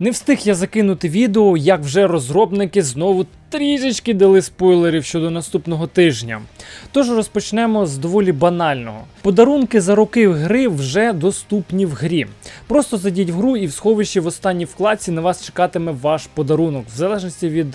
Не встиг я закинути відео, як вже розробники знову трішечки дали спойлерів щодо наступного тижня. Тож розпочнемо з доволі банального. Подарунки за роки гри вже доступні в грі. Просто зайдіть в гру і в сховищі в останній вкладці на вас чекатиме ваш подарунок, в залежності від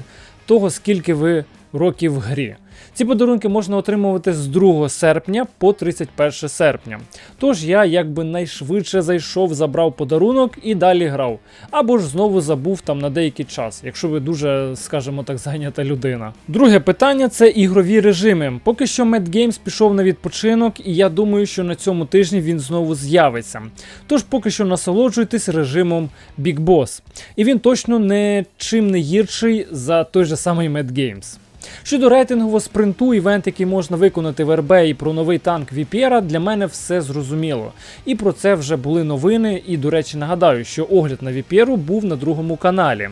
того, скільки ви років в грі. Ці подарунки можна отримувати з 2 серпня по 31 серпня. Тож я якби найшвидше зайшов, забрав подарунок і далі грав. Або ж знову забув там на деякий час, якщо ви дуже, скажімо так, зайнята людина. Друге питання це ігрові режими. Поки що Mad Games пішов на відпочинок, і я думаю, що на цьому тижні він знову з'явиться. Тож поки що насолоджуйтесь режимом Big Boss. І він точно не чим не гірший за той же самий Mad Games. Щодо рейтингового спринту, івент, який можна виконати в РБ і про новий танк Віпєра, для мене все зрозуміло. І про це вже були новини. І, до речі, нагадаю, що огляд на Віпєру був на другому каналі.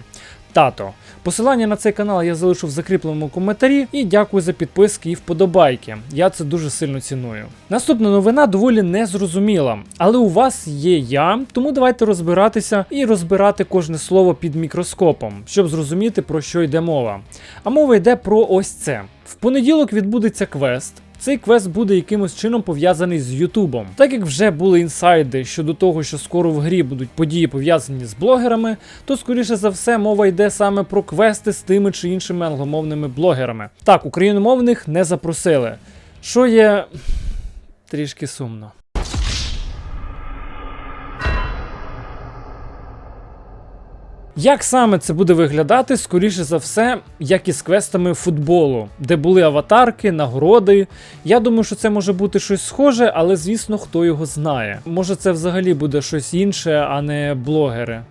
Тато. Посилання на цей канал я залишу в закріпленому коментарі і дякую за підписки і вподобайки. Я це дуже сильно ціную. Наступна новина доволі незрозуміла, але у вас є я, тому давайте розбиратися і розбирати кожне слово під мікроскопом, щоб зрозуміти про що йде мова. А мова йде про ось це. В понеділок відбудеться квест. Цей квест буде якимось чином пов'язаний з Ютубом. Так як вже були інсайди щодо того, що скоро в грі будуть події пов'язані з блогерами, то скоріше за все мова йде саме про квести з тими чи іншими англомовними блогерами. Так, україномовних не запросили. Що є трішки сумно. Як саме це буде виглядати, скоріше за все, як і з квестами футболу, де були аватарки, нагороди. Я думаю, що це може бути щось схоже, але звісно, хто його знає. Може, це взагалі буде щось інше, а не блогери.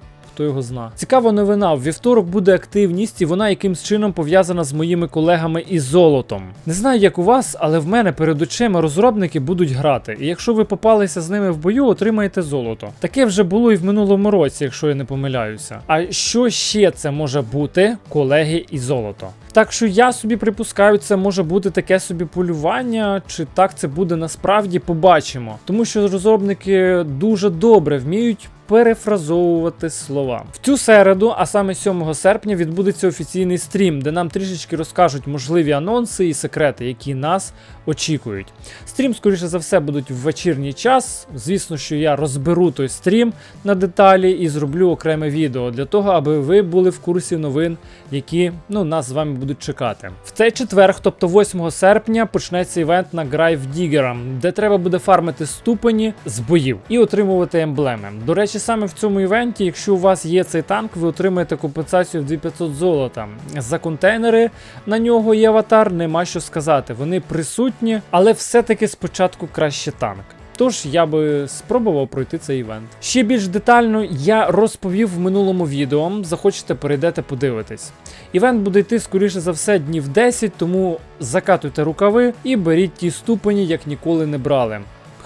Хто його зна. Цікава новина. В вівторок буде активність, і вона якимсь чином пов'язана з моїми колегами із золотом. Не знаю, як у вас, але в мене перед очима розробники будуть грати. І якщо ви попалися з ними в бою, отримаєте золото. Таке вже було і в минулому році, якщо я не помиляюся. А що ще це може бути, колеги і золото? Так що я собі припускаю, це може бути таке собі полювання, чи так це буде насправді, побачимо. Тому що розробники дуже добре вміють перефразовувати слова. В цю середу, а саме 7 серпня, відбудеться офіційний стрім, де нам трішечки розкажуть можливі анонси і секрети, які нас очікують. Стрім, скоріше за все, будуть в вечірній час. Звісно, що я розберу той стрім на деталі і зроблю окреме відео для того, аби ви були в курсі новин, які ну, нас з вами будуть чекати. В цей четвер, тобто 8 серпня, почнеться івент на Grave Digger, де треба буде фармити ступені з боїв і отримувати емблеми. До речі, саме в цьому івенті, якщо у вас є цей танк, ви отримаєте компенсацію в 2500 золота. За контейнери на нього є аватар, нема що сказати. Вони присутні, але все-таки спочатку краще танк. Тож я би спробував пройти цей івент. Ще більш детально я розповів в минулому відео. Захочете, перейдете, подивитись. Івент буде йти скоріше за все днів 10, тому закатуйте рукави і беріть ті ступені, як ніколи не брали.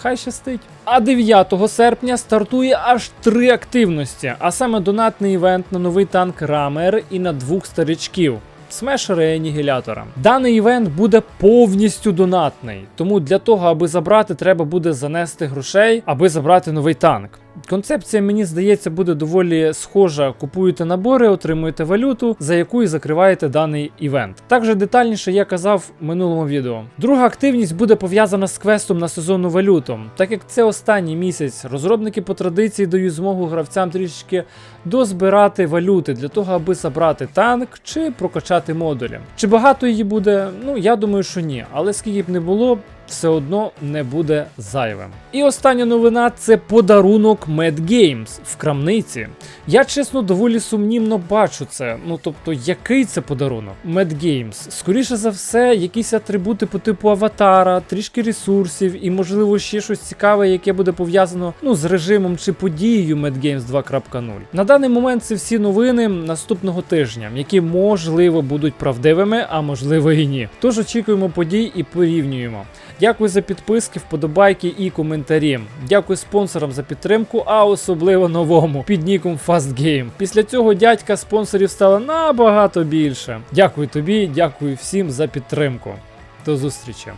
Хай щастить. А 9 серпня стартує аж три активності, а саме донатний івент на новий танк Рамер і на двох старичків. Смешера і анігілятора. Даний івент буде повністю донатний, тому для того, аби забрати, треба буде занести грошей, аби забрати новий танк. Концепція, мені здається, буде доволі схожа. Купуєте набори, отримуєте валюту, за яку і закриваєте даний івент. Також детальніше я казав в минулому відео. Друга активність буде пов'язана з квестом на сезонну валюту. Так як це останній місяць, розробники по традиції дають змогу гравцям трішечки дозбирати валюти для того, аби забрати танк чи прокачати модулі. Чи багато її буде? Ну я думаю, що ні. Але скільки б не було, все одно не буде зайвим. І остання новина це подарунок Mad Games в крамниці. Я чесно доволі сумнівно бачу це. Ну тобто, який це подарунок? Mad Games. Скоріше за все, якісь атрибути по типу аватара, трішки ресурсів і, можливо, ще щось цікаве, яке буде пов'язано ну, з режимом чи подією Mad Games 2.0. На даний момент це всі новини наступного тижня, які можливо будуть правдивими, а можливо і ні. Тож очікуємо подій і порівнюємо. Дякую за підписки, вподобайки і коментарі. Дякую спонсорам за підтримку, а особливо новому під ніком FastGame. Після цього дядька спонсорів стало набагато більше. Дякую тобі, дякую всім за підтримку. До зустрічі.